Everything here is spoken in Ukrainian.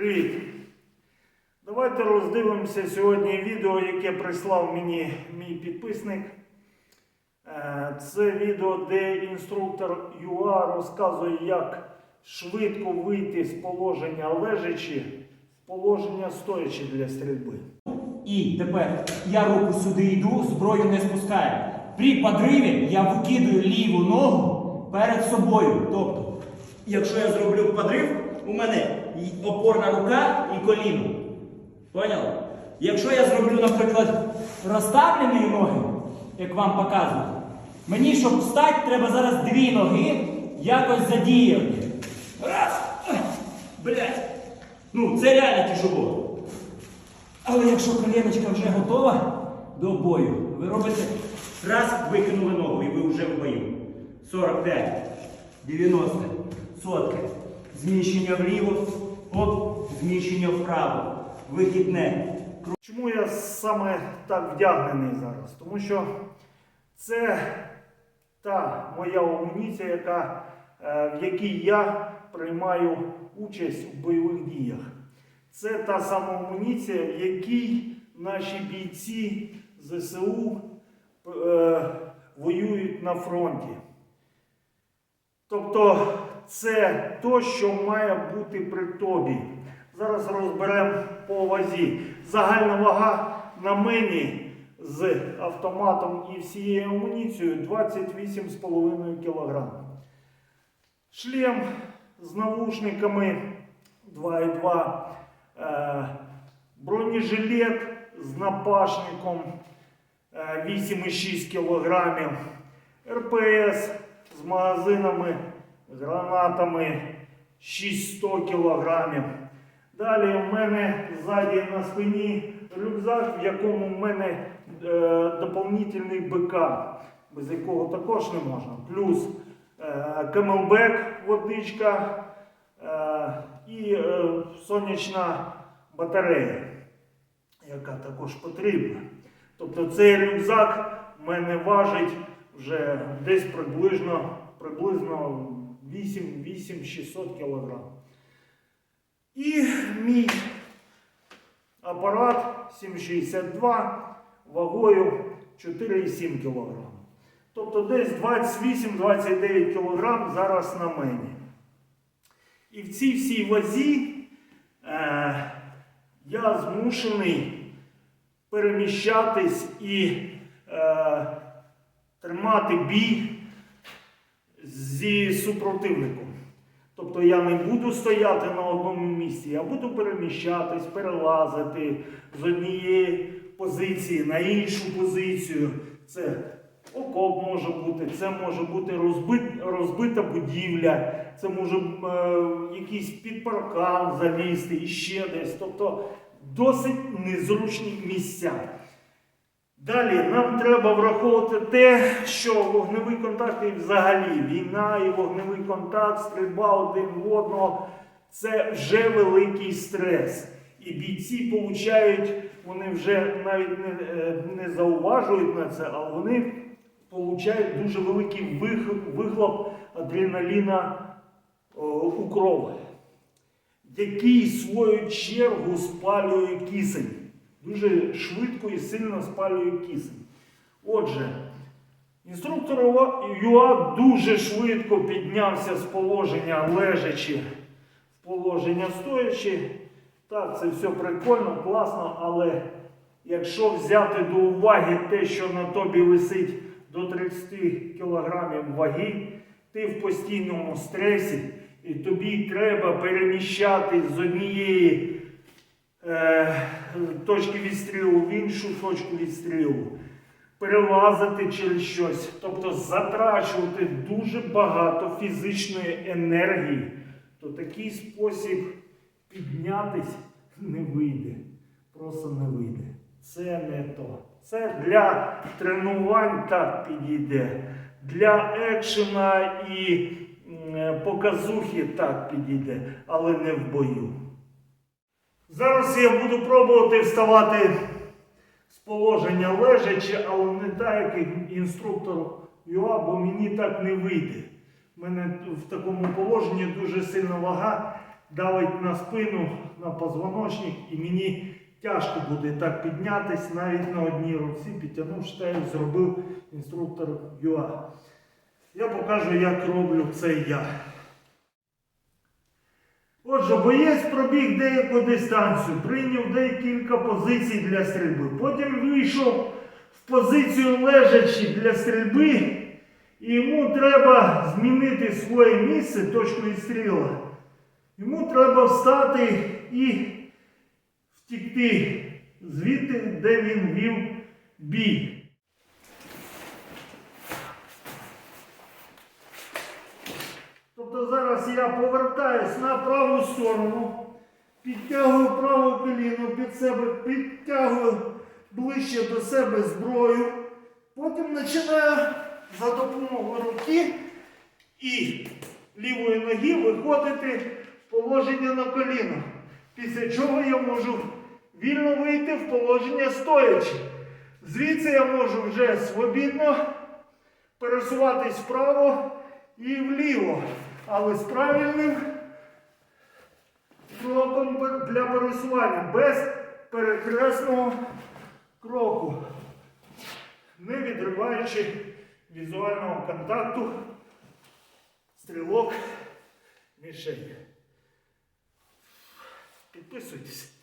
Привіт! Давайте роздивимося сьогодні відео, яке прислав мені мій підписник. Е, Це відео, де інструктор ЮА розказує, як швидко вийти з положення лежачи в положення стоячи для стрільби. І тепер я руку сюди йду, зброю не спускаю. При подриві я викидую ліву ногу перед собою. Тобто, якщо я зроблю подрив, у мене опорна рука і коліно. Поняли? Якщо я зроблю, наприклад, розставлені ноги, як вам показую, мені, щоб встати, треба зараз дві ноги якось задіяти. Раз! Блять! Ну, це реально тяжело. Але якщо коленочка вже готова до бою, ви робите раз, викинули ногу і ви вже в бою. 45, 90, сотка. Зміщення вліво, оп, зміщення вправо. Вихідне. Чому я саме так вдягнений зараз? Тому що це та моя амуніція, яка, е, в якій я приймаю участь у бойових діях. Це та сама амуніція, в якій наші бійці ЗСУ е, воюють на фронті. Тобто це то, що має бути при тобі. Зараз розберемо по вазі. Загальна вага на мені з автоматом і всією амуніцією 28,5 кг. Шлем з навушниками 2,2. Е, бронежилет з напашником е, 8,6 кг. РПС з магазинами, гранатами 600 кг. Далі в мене ззаді на спині рюкзак, в якому в мене е, доповнительний БК, без якого також не можна. Плюс е, камелбек, водичка е, і е, сонячна батарея, яка також потрібна. Тобто цей рюкзак в мене важить вже десь приблизно, приблизно 8-600 кг. І мій апарат 762 вагою 4,7 кг. Тобто десь 28-29 кг зараз на мені. І в цій всій вазі е, я змушений переміщатись і е, тримати бій зі супротивником. Тобто я не буду стояти на одному місці, я буду переміщатись, перелазити з однієї позиції на іншу позицію. Це окоп може бути, це може бути розбит, розбита будівля, це може е, якийсь підпаркан залізти і ще десь. Тобто досить незручні місця. Далі нам треба враховувати те, що вогневий контакт і взагалі війна і вогневий контакт, стрільба один в одного це вже великий стрес. І бійці получають, вони вже навіть не, е, не зауважують на це, але вони получають дуже великий вих- вихлоп адреналіна о, у кров, який свою чергу спалює кисень. Дуже швидко і сильно спалює кисень. Отже, інструктор ЮА дуже швидко піднявся з положення лежачи в положення стоячи. Так, це все прикольно, класно, але якщо взяти до уваги те, що на тобі висить до 30 кг ваги, ти в постійному стресі, і тобі треба переміщати з однієї точки відстрілу в іншу точку відстрілу, перелазити через щось, тобто затрачувати дуже багато фізичної енергії, то такий спосіб піднятись не вийде. Просто не вийде. Це не то. Це для тренувань так підійде. Для екшена і показухи так підійде, але не в бою. Зараз я буду пробувати вставати з положення лежачи, але не так, як інструктор ЮА, бо мені так не вийде. У мене в такому положенні дуже сильна вага, давить на спину, на позвоночник, і мені тяжко буде так піднятись навіть на одній руці, підтягнув штель, зробив інструктор ЮА. Я покажу, як роблю це я. Отже, боєць пробіг деяку дистанцію, прийняв декілька позицій для стрільби. Потім вийшов в позицію лежачі для стрільби, і йому треба змінити своє місце, точку відстріла. Йому треба встати і втікти звідти, де він вів бій. Тобто зараз я повертаюсь на праву сторону, підтягую праве коліно під себе, підтягую ближче до себе зброю. Потім починаю за допомогою руки і лівої ноги виходити в положення на коліно. Після чого я можу вільно вийти в положення стоячи. Звідси я можу вже свобідно пересуватись вправо і вліво, але з правильним кроком для пересування, без перекресного кроку, не відриваючи візуального контакту стрілок мішень. Підписуйтесь.